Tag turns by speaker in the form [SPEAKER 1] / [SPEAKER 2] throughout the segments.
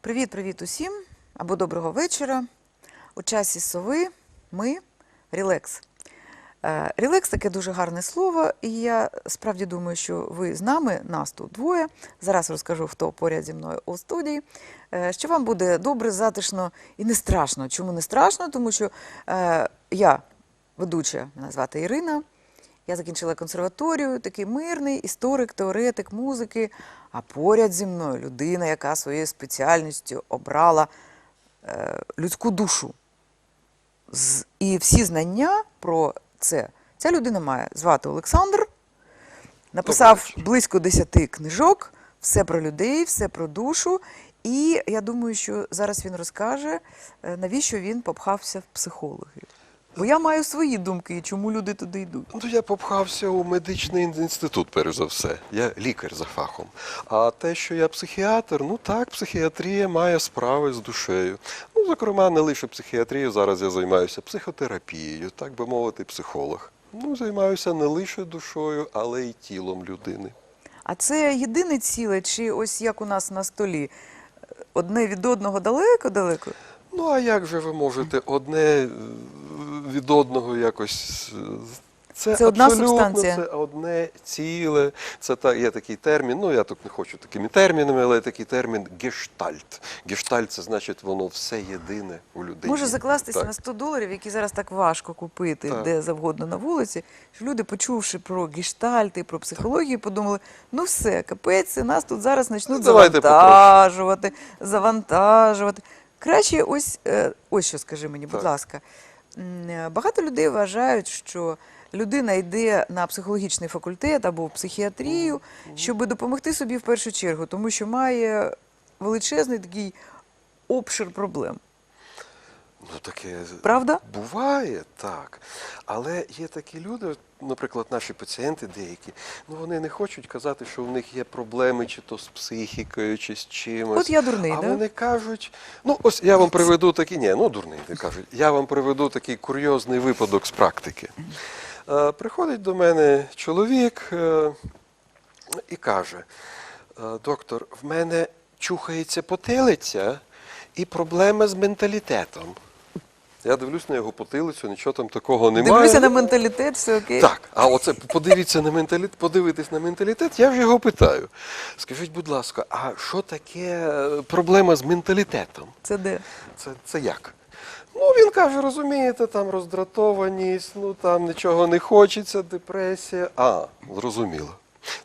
[SPEAKER 1] Привіт, привіт усім або доброго вечора. У часі сови ми релакс. Е, Релакс таке дуже гарне слово, і я справді думаю, що ви з нами, нас тут двоє. Зараз розкажу, хто поряд зі мною у студії. е, Що вам буде добре, затишно і не страшно. Чому не страшно? Тому що е, я ведуча, мене звати Ірина. Я закінчила консерваторію, такий мирний історик, теоретик музики. А поряд зі мною людина, яка своєю спеціальністю обрала е, людську душу. З, і всі знання про це ця людина має звати Олександр. Написав близько 10 книжок, все про людей, все про душу. І я думаю, що зараз він розкаже, е, навіщо він попхався в психологи. Бо я маю свої думки, чому люди туди йдуть.
[SPEAKER 2] Ну, я попхався у медичний інститут, перш за все. Я лікар за фахом. А те, що я психіатр, ну так, психіатрія має справи з душею. Ну, зокрема, не лише психіатрією, зараз я займаюся психотерапією, так би мовити, психолог. Ну, займаюся не лише душою, але й тілом людини.
[SPEAKER 1] А це єдине ціле, чи ось як у нас на столі? Одне від одного далеко-далеко?
[SPEAKER 2] Ну, а як же ви можете одне від одного якось. Це,
[SPEAKER 1] Це одна субстанція.
[SPEAKER 2] Це одне ціле. Це та, є такий термін. Ну я тут не хочу такими термінами, але такий термін гештальт. Гештальт це значить воно все єдине у людині.
[SPEAKER 1] Може закластися
[SPEAKER 2] Так.
[SPEAKER 1] на 100 доларів, які зараз так важко купити
[SPEAKER 2] Так.
[SPEAKER 1] де завгодно на вулиці. Що люди, почувши про гештальти, про психологію, подумали: ну все, капець, нас тут зараз почнуть
[SPEAKER 2] Ну,
[SPEAKER 1] завантажувати, завантажувати. Краще, ось, е, ось що скажи мені, будь
[SPEAKER 2] Так.
[SPEAKER 1] ласка. Багато людей вважають, що людина йде на психологічний факультет або в психіатрію, щоб допомогти собі в першу чергу, тому що має величезний такий обшир проблем.
[SPEAKER 2] Ну таке
[SPEAKER 1] Правда?
[SPEAKER 2] буває так. Але є такі люди, наприклад, наші пацієнти деякі, ну вони не хочуть казати, що в них є проблеми чи то з психікою, чи з чимось.
[SPEAKER 1] От я дурний,
[SPEAKER 2] а
[SPEAKER 1] да?
[SPEAKER 2] вони кажуть, ну ось я вам приведу такий, ні, ну дурний, не кажуть. Я вам приведу такий курйозний випадок з практики. Е, приходить до мене чоловік е, і каже: «Е, доктор, в мене чухається потилиця і проблема з менталітетом. Я дивлюсь на його потилицю, нічого там такого немає.
[SPEAKER 1] Дивлюся на менталітет, все окей.
[SPEAKER 2] Так, а оце подивіться на менталітет, подивитись на менталітет, я ж його питаю. Скажіть, будь ласка, а що таке е, проблема з менталітетом?
[SPEAKER 1] Це де?
[SPEAKER 2] Це, це як? Ну, він каже, розумієте, там роздратованість, ну там нічого не хочеться, депресія. А, зрозуміло.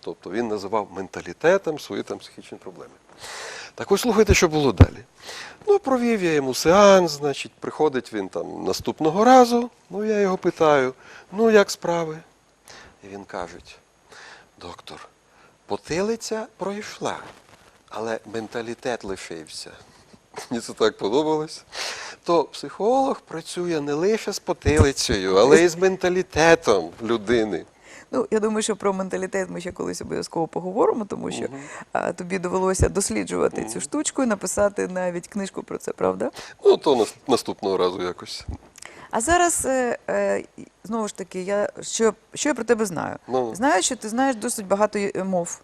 [SPEAKER 2] Тобто він називав менталітетом свої там психічні проблеми. Так ось слухайте, що було далі. Ну, провів я йому сеанс, значить, приходить він там наступного разу. Ну, я його питаю, ну як справи? І він каже, доктор, потилиця пройшла, але менталітет лишився. Мені це так подобалось. То психолог працює не лише з потилицею, але й з менталітетом людини.
[SPEAKER 1] Ну, я думаю, що про менталітет ми ще колись обов'язково поговоримо, тому що а, тобі довелося досліджувати цю штучку і написати навіть книжку про це, правда?
[SPEAKER 2] Ну, то нас- наступного разу якось.
[SPEAKER 1] А зараз е, е, знову ж таки, я що, що я про тебе знаю?
[SPEAKER 2] Ну.
[SPEAKER 1] Знаю, що ти знаєш досить багато е, мов.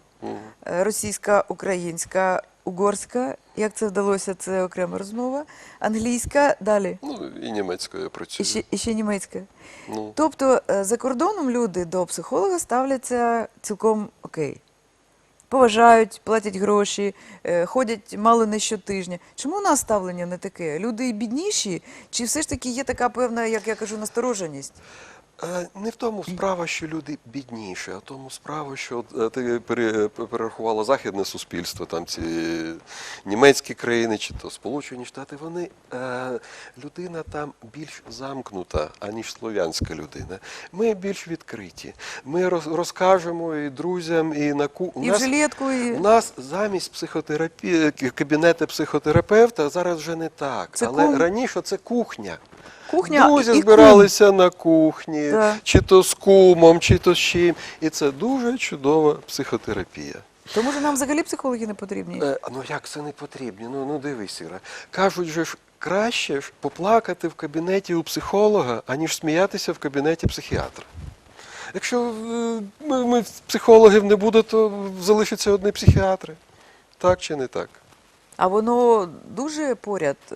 [SPEAKER 1] Е, російська, українська, угорська. Як це вдалося? Це окрема розмова. Англійська, далі.
[SPEAKER 2] Ну, і німецькою я
[SPEAKER 1] І ще, і ще німецька.
[SPEAKER 2] Ну,
[SPEAKER 1] Тобто е, за кордоном люди до психолога ставляться цілком окей. Поважають, платять гроші, е, ходять мало не щотижня. Чому у нас ставлення не таке? Люди бідніші, чи все ж таки є така певна, як я кажу, настороженість?
[SPEAKER 2] Е, Не в тому справа, що люди бідніші, а в тому справа, що е, ти пере- перерахувала західне суспільство, там ці німецькі країни чи то Сполучені Штати, вони е, людина там більш замкнута, аніж слов'янська людина. Ми більш відкриті. Ми роз, розкажемо і друзям, і на ку...
[SPEAKER 1] І в жилетку, і
[SPEAKER 2] У нас замість психотерапії кабінету психотерапевта зараз вже не так.
[SPEAKER 1] Це
[SPEAKER 2] Але
[SPEAKER 1] кум.
[SPEAKER 2] раніше це кухня.
[SPEAKER 1] Кухня
[SPEAKER 2] Друзі
[SPEAKER 1] і кум.
[SPEAKER 2] збиралися на кухні,
[SPEAKER 1] Так.
[SPEAKER 2] чи то з кумом, чи то з чим. І це дуже чудова психотерапія.
[SPEAKER 1] То може нам взагалі психологи не потрібні?
[SPEAKER 2] Е, ну як це не потрібно? Ну, ну дивись, Іра. Кажуть же ж, краще ж поплакати в кабінеті у психолога, аніж сміятися в кабінеті психіатра. Якщо е, ми, ми психологів не буде, то залишаться одні психіатри. Так чи не так?
[SPEAKER 1] А воно дуже поряд е,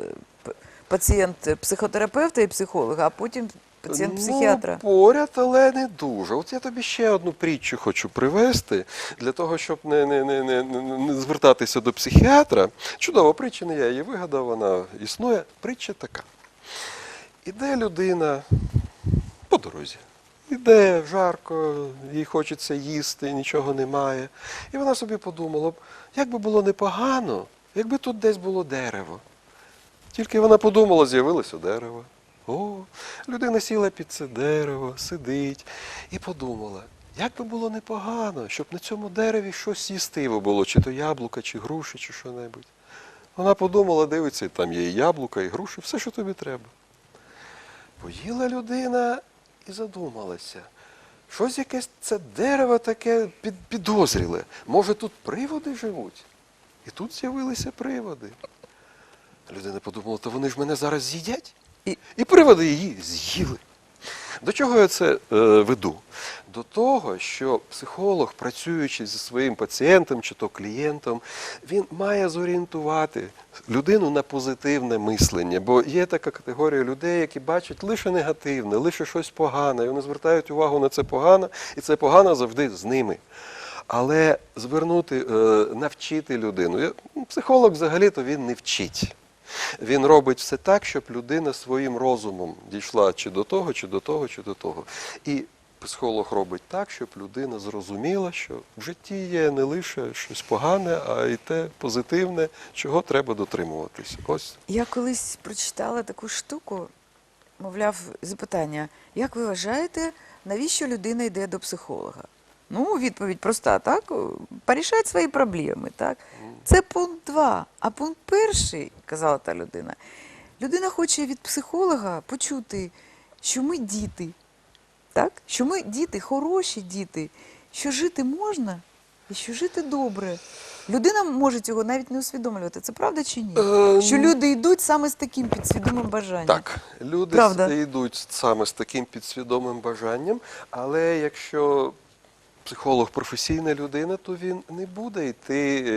[SPEAKER 1] пацієнт психотерапевта і психолога, а потім пацієнт психіатра.
[SPEAKER 2] Ну, поряд, але не дуже. От я тобі ще одну притчу хочу привести для того, щоб не, не, не, не, не, не звертатися до психіатра. Чудова притча, не я її вигадав, вона існує. Притча така. Іде людина по дорозі. Іде жарко, їй хочеться їсти, нічого немає. І вона собі подумала, як би було непогано, якби тут десь було дерево. Тільки вона подумала, з'явилося дерево. О, людина сіла під це дерево, сидить і подумала, як би було непогано, щоб на цьому дереві щось їстиво було, чи то яблука, чи груші, чи що-небудь. Вона подумала, дивиться, там є і яблука, і груші, все, що тобі треба. Поїла людина і задумалася. Щось якесь це дерево таке під, підозріле. Може, тут приводи живуть? І тут з'явилися приводи. Людина подумала, то вони ж мене зараз з'їдять.
[SPEAKER 1] І-
[SPEAKER 2] І приводи її з'їли. До чого я це е, веду? До того, що психолог, працюючи зі своїм пацієнтом чи то клієнтом, він має зорієнтувати людину на позитивне мислення. Бо є така категорія людей, які бачать лише негативне, лише щось погане, і вони звертають увагу на це погано, і це погано завжди з ними. Але звернути, е, навчити людину. Я- ну, Психолог взагалі-то він не вчить. Він робить все так, щоб людина своїм розумом дійшла чи до того, чи до того, чи до того. І психолог робить так, щоб людина зрозуміла, що в житті є не лише щось погане, а й те позитивне, чого треба дотримуватися. Ось
[SPEAKER 1] Я колись прочитала таку штуку, мовляв, запитання: як ви вважаєте, навіщо людина йде до психолога? Ну, відповідь проста, так? Порішати свої проблеми, так? Це пункт два. А пункт перший, казала та людина, людина хоче від психолога почути, що ми діти, так? Що ми діти, хороші діти, що жити можна і що жити добре. Людина може цього навіть не усвідомлювати. Це правда чи ні?
[SPEAKER 2] Е,
[SPEAKER 1] Що люди йдуть саме з таким підсвідомим бажанням.
[SPEAKER 2] Так, люди
[SPEAKER 1] Правда.
[SPEAKER 2] йдуть саме з таким підсвідомим бажанням, але якщо психолог професійна людина, то він не буде йти е,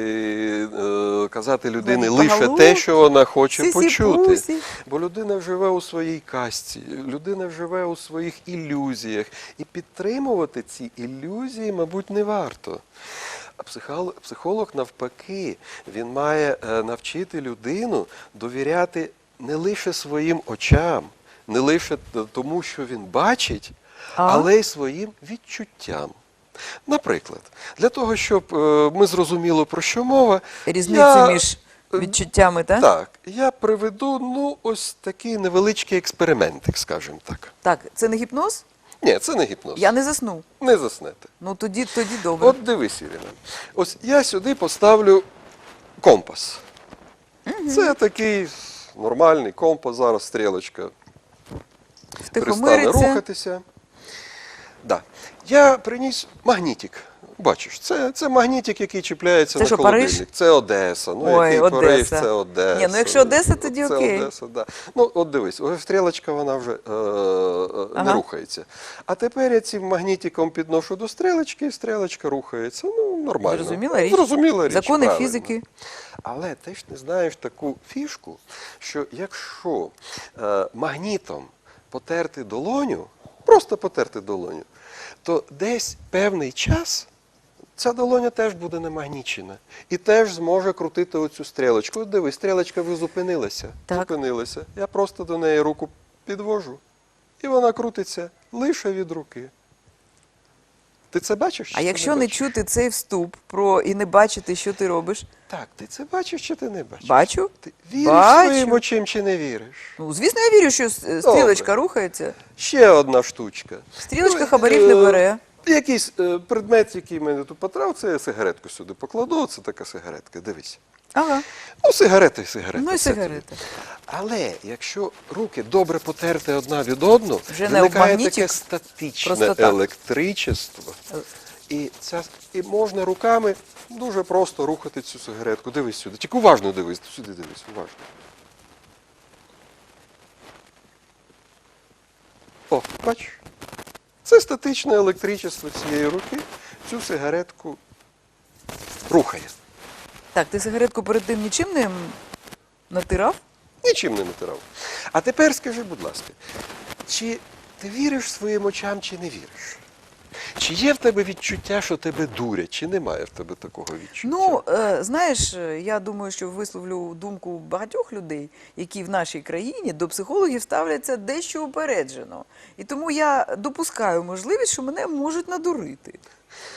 [SPEAKER 2] е, казати людині лише те, що вона хоче почути. Бо людина живе у своїй касті, людина живе у своїх ілюзіях. І підтримувати ці ілюзії, мабуть, не варто. А психол- психолог, навпаки, він має е, навчити людину довіряти не лише своїм очам, не лише тому, що він бачить,
[SPEAKER 1] А?
[SPEAKER 2] але й своїм відчуттям. Наприклад, для того, щоб е, ми зрозуміли, про що мова,
[SPEAKER 1] Різницю
[SPEAKER 2] я-
[SPEAKER 1] між відчуттями, так?
[SPEAKER 2] так, я приведу ну, ось такий невеличкий експериментик, скажімо так.
[SPEAKER 1] Так, це не гіпноз?
[SPEAKER 2] Ні, це не гіпноз.
[SPEAKER 1] Я не засну.
[SPEAKER 2] Не заснете.
[SPEAKER 1] Ну тоді, тоді добре.
[SPEAKER 2] От дивись, Ірина. Ось я сюди поставлю компас. Це такий нормальний компас, зараз стрілочка перестане рухатися. Да. Я приніс магнітик. Бачиш, це, це магнітик, який чіпляється
[SPEAKER 1] Це
[SPEAKER 2] на
[SPEAKER 1] що,
[SPEAKER 2] холодильник.
[SPEAKER 1] Париж?
[SPEAKER 2] Це Одеса. Ну,
[SPEAKER 1] Ой,
[SPEAKER 2] який Париж, це Одеса.
[SPEAKER 1] Ні, ну, якщо Одеса, тоді
[SPEAKER 2] це
[SPEAKER 1] окей.
[SPEAKER 2] Одеса, да. Ну, от дивись, стрілочка вона вже е, е, не
[SPEAKER 1] Ага.
[SPEAKER 2] рухається. А тепер я цим магнітиком підношу до стрілочки, і стрілочка рухається. Ну, нормально.
[SPEAKER 1] Зрозуміла річ.
[SPEAKER 2] Зрозуміла річ,
[SPEAKER 1] Закони
[SPEAKER 2] правильно.
[SPEAKER 1] фізики.
[SPEAKER 2] Але ти ж не знаєш таку фішку, що якщо е, магнітом потерти долоню, просто потерти долоню, то десь певний час ця долоня теж буде намагнічена і теж зможе крутити оцю стрілочку. От дивись, стрілочка вже зупинилася.
[SPEAKER 1] Так.
[SPEAKER 2] Зупинилася. Я просто до неї руку підвожу, і вона крутиться лише від руки. Ти це бачиш? чи
[SPEAKER 1] А якщо не чути цей вступ про і не бачити, що ти робиш,
[SPEAKER 2] Так, ти це бачиш чи ти не бачиш?
[SPEAKER 1] бачу.
[SPEAKER 2] Ти віриш
[SPEAKER 1] Бачу.
[SPEAKER 2] своїм очим чи не віриш?
[SPEAKER 1] Ну, звісно, я вірю, що стрілочка рухається.
[SPEAKER 2] Ще одна штучка.
[SPEAKER 1] Стрілочка
[SPEAKER 2] Ну,
[SPEAKER 1] хабарів не
[SPEAKER 2] е,
[SPEAKER 1] бере.
[SPEAKER 2] Якийсь е, предмет, який мене тут потрав, це я сигаретку сюди покладу, це така сигаретка, дивись.
[SPEAKER 1] Ага.
[SPEAKER 2] Ну, сигарети, сигарети.
[SPEAKER 1] Ну і сигарети.
[SPEAKER 2] Але якщо руки добре потерти одна від одного,
[SPEAKER 1] Вже не
[SPEAKER 2] виникає
[SPEAKER 1] об
[SPEAKER 2] таке статичне
[SPEAKER 1] просто так.
[SPEAKER 2] електричество. І, ця, і можна руками дуже просто рухати цю сигаретку. Дивись сюди. Тільки уважно дивись, сюди дивись, уважно. О, бачиш? Це статичне електричество цієї руки цю сигаретку рухає.
[SPEAKER 1] Так, ти сигаретку перед тим нічим не натирав?
[SPEAKER 2] Нічим не натирав. А тепер скажи, будь ласка, чи ти віриш своїм очам, чи не віриш? Чи є в тебе відчуття, що тебе дурять, чи немає в тебе такого відчуття?
[SPEAKER 1] Ну, е, знаєш, я думаю, що висловлю думку багатьох людей, які в нашій країні до психологів ставляться дещо упереджено. І тому я допускаю можливість, що мене можуть надурити.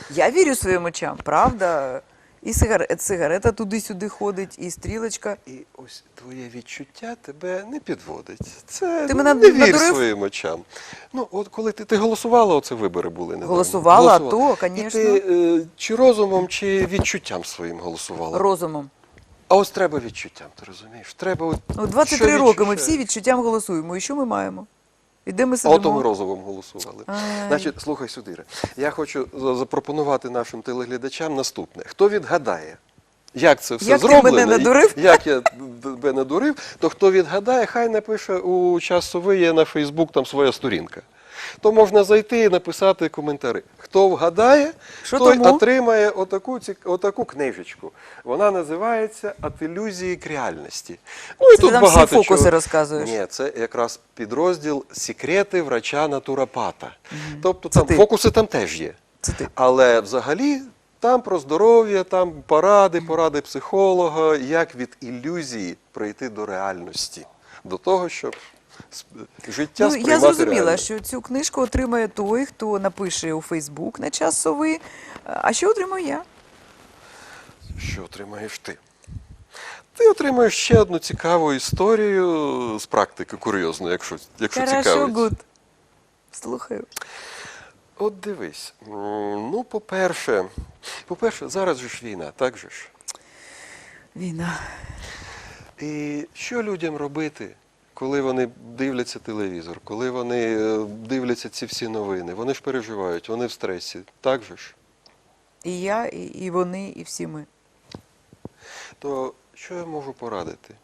[SPEAKER 1] Я вірю своїм очам, правда? І сигарета, сигарета туди-сюди ходить, і стрілочка.
[SPEAKER 2] І ось твоє відчуття тебе не підводить. Це
[SPEAKER 1] Ти мене
[SPEAKER 2] не вір
[SPEAKER 1] надурив?
[SPEAKER 2] своїм очам. Ну, от коли ти, ти голосувала, оце вибори були недавно.
[SPEAKER 1] Голосувала, а то,
[SPEAKER 2] І ти е, чи розумом, чи відчуттям своїм голосувала?
[SPEAKER 1] Розумом.
[SPEAKER 2] А ось треба відчуттям, ти розумієш? Треба от,
[SPEAKER 1] Ну, 23
[SPEAKER 2] що
[SPEAKER 1] роки ми всі відчуттям голосуємо. І що ми маємо? І де ми сидимо?
[SPEAKER 2] ото ми розовим голосували.
[SPEAKER 1] Ай.
[SPEAKER 2] Значить, слухай сюди. Я хочу запропонувати нашим телеглядачам наступне. Хто відгадає, як це все
[SPEAKER 1] Як ти
[SPEAKER 2] зроблено,
[SPEAKER 1] мене
[SPEAKER 2] і-
[SPEAKER 1] надурив?
[SPEAKER 2] як я тебе надурив, то хто відгадає, хай напише у часовий є на Фейсбук там своя сторінка. То можна зайти і написати коментарі. Хто вгадає,
[SPEAKER 1] Що
[SPEAKER 2] той
[SPEAKER 1] тому?
[SPEAKER 2] отримає отаку, отаку книжечку. Вона називається «От ілюзії к реальності. Ну і
[SPEAKER 1] Це
[SPEAKER 2] тут
[SPEAKER 1] ти нам всі фокуси
[SPEAKER 2] чого.
[SPEAKER 1] розказуєш.
[SPEAKER 2] Ні, це якраз підрозділ секрети врача натуропата. Тобто
[SPEAKER 1] Це
[SPEAKER 2] там
[SPEAKER 1] ти.
[SPEAKER 2] фокуси там теж є.
[SPEAKER 1] Це ти.
[SPEAKER 2] Але взагалі там про здоров'я, там поради, поради психолога, як від ілюзії прийти до реальності, до того, щоб життя
[SPEAKER 1] Ну,
[SPEAKER 2] сприймати
[SPEAKER 1] я зрозуміла,
[SPEAKER 2] реально.
[SPEAKER 1] що цю книжку отримає той, хто напише у Фейсбук на час сови. А що отримаю я?
[SPEAKER 2] Що отримаєш ти? Ти отримаєш ще одну цікаву історію з практики, курйозну, якщо, якщо
[SPEAKER 1] Хорошо,
[SPEAKER 2] цікавить.
[SPEAKER 1] гуд. Слухаю.
[SPEAKER 2] От дивись. Ну, по-перше, по-перше, зараз же ж війна, так же ж.
[SPEAKER 1] Війна.
[SPEAKER 2] І що людям робити, коли вони дивляться телевізор, коли вони е, дивляться ці всі новини? Вони ж переживають, вони в стресі, так же ж?
[SPEAKER 1] І я, і, і вони, і всі ми.
[SPEAKER 2] То що я можу порадити?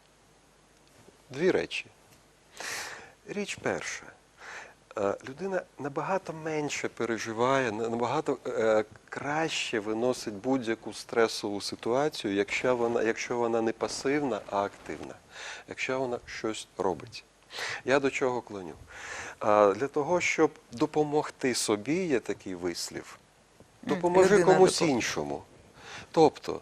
[SPEAKER 2] Дві речі. Річ перша. Е, Людина набагато менше переживає, набагато е, краще виносить будь-яку стресову ситуацію, якщо вона, якщо вона не пасивна, а активна, якщо вона щось робить. Я до чого клоню? Е, Для того, щоб допомогти собі, є такий вислів, допоможи комусь іншому. Тобто,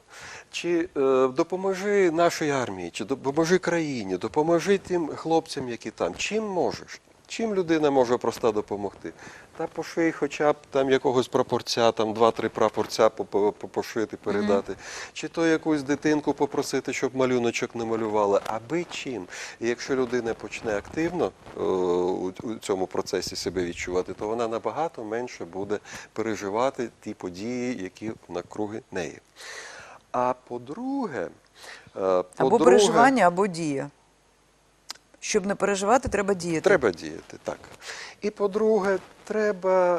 [SPEAKER 2] чи е, допоможи нашій армії, чи допоможи країні, допоможи тим хлопцям, які там. Чим можеш? Чим людина може проста допомогти? Та поший хоча б там якогось прапорця, там два-три прапорця по- по- по- пошити, передати. Чи то якусь дитинку попросити, щоб малюночок намалювала, аби чим. І якщо людина почне активно е, у, цьому процесі себе відчувати, то вона набагато менше буде переживати ті події, які навкруги неї. А по-друге, е,
[SPEAKER 1] Або переживання, або дія. Щоб не переживати, треба діяти.
[SPEAKER 2] Треба діяти, так. І по-друге, треба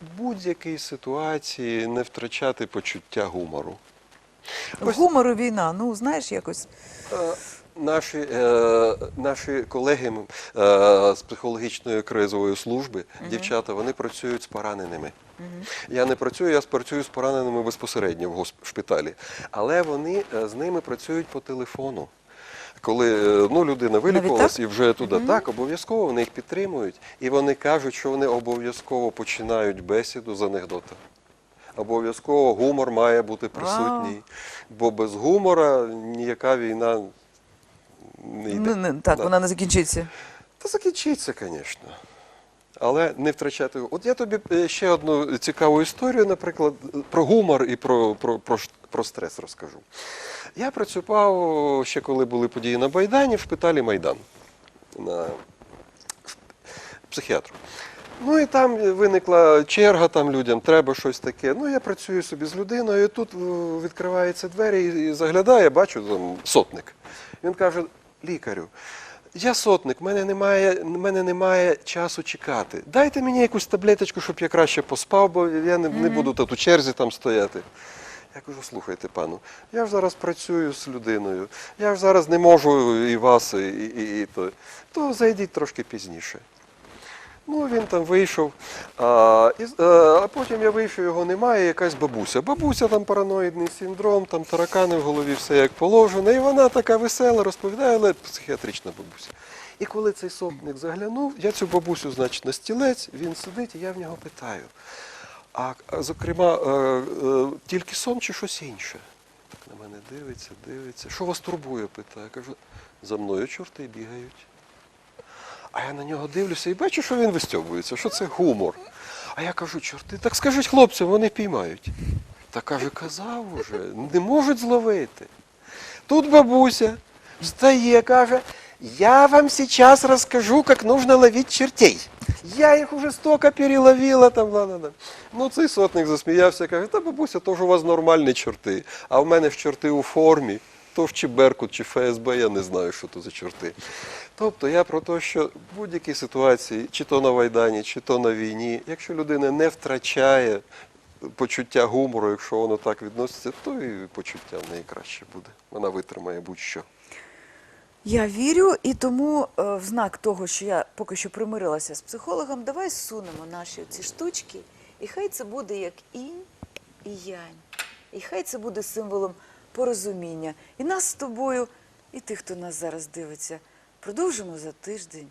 [SPEAKER 2] в будь-якій ситуації не втрачати почуття гумору. Ось-
[SPEAKER 1] Гумор і війна. Ну, знаєш, якось.
[SPEAKER 2] Е, Наші, е, наші колеги е, з психологічної кризової служби, дівчата, вони працюють з пораненими. Я не працюю, я працюю з пораненими безпосередньо в госпіталі. Але вони е, з ними працюють по телефону. Коли е, ну, людина вилікувалась і вже туди, так, обов'язково вони їх підтримують. І вони кажуть, що вони обов'язково починають бесіду з анекдота. Обов'язково гумор має бути присутній. Бо без гумора ніяка війна не йде.
[SPEAKER 1] Ну, не, так,
[SPEAKER 2] Да.
[SPEAKER 1] вона не закінчиться.
[SPEAKER 2] Та закінчиться, звісно. Але не втрачати. От я тобі е, ще одну цікаву історію, наприклад, про гумор і про, про, про, про стрес розкажу. Я працював ще коли були події на Майдані в шпиталі Майдан на психіатру. Ну і там виникла черга, там людям треба щось таке. Ну, я працюю собі з людиною, і тут е, відкриваються двері і заглядає, бачу там сотник. Він каже: лікарю, я сотник, в мене немає, в мене немає часу чекати. Дайте мені якусь таблеточку, щоб я краще поспав, бо я не, не буду тут у черзі там стояти. Я кажу, слухайте, пану, я ж зараз працюю з людиною, я ж зараз не можу і вас, і, і, і то. То зайдіть трошки пізніше. Ну, він там вийшов, а, і, е, а потім я вийшов, його немає, якась бабуся. Бабуся там параноїдний синдром, там таракани в голові, все як положено. І вона така весела, розповідає, але психіатрична бабуся. І коли цей сопник заглянув, я цю бабусю, значить, на стілець, він сидить, і я в нього питаю. А, зокрема, е, е, тільки сон чи щось інше? Так на мене дивиться, дивиться. Що вас турбує? питає. Я кажу, за мною чорти бігають. А я на нього дивлюся і бачу, що він вистьобується, що це гумор. А я кажу, чорти, так скажіть хлопцям, вони піймають. Та каже, казав уже, не можуть зловити. Тут бабуся встає, каже, я вам сейчас расскажу, как нужно ловить чертей. Я їх уже столько переловила там, ладно. Ну, цей сотник засміявся, каже, та бабуся, то ж у вас нормальні чорти, а в мене ж чорти у формі. То ж чи Беркут, чи ФСБ, я не знаю, що то за чорти. Тобто я про те, що в будь-якій ситуації, чи то на Майдані, чи то на війні, якщо людина не втрачає почуття гумору, якщо воно так відноситься, то і почуття в неї краще буде. Вона витримає будь-що.
[SPEAKER 1] Я вірю, і тому е, в знак того, що я поки що примирилася з психологом, давай зсунемо наші ці штучки, і хай це буде як інь і янь. І хай це буде символом порозуміння. І нас з тобою, і тих, хто нас зараз дивиться, продовжимо за тиждень.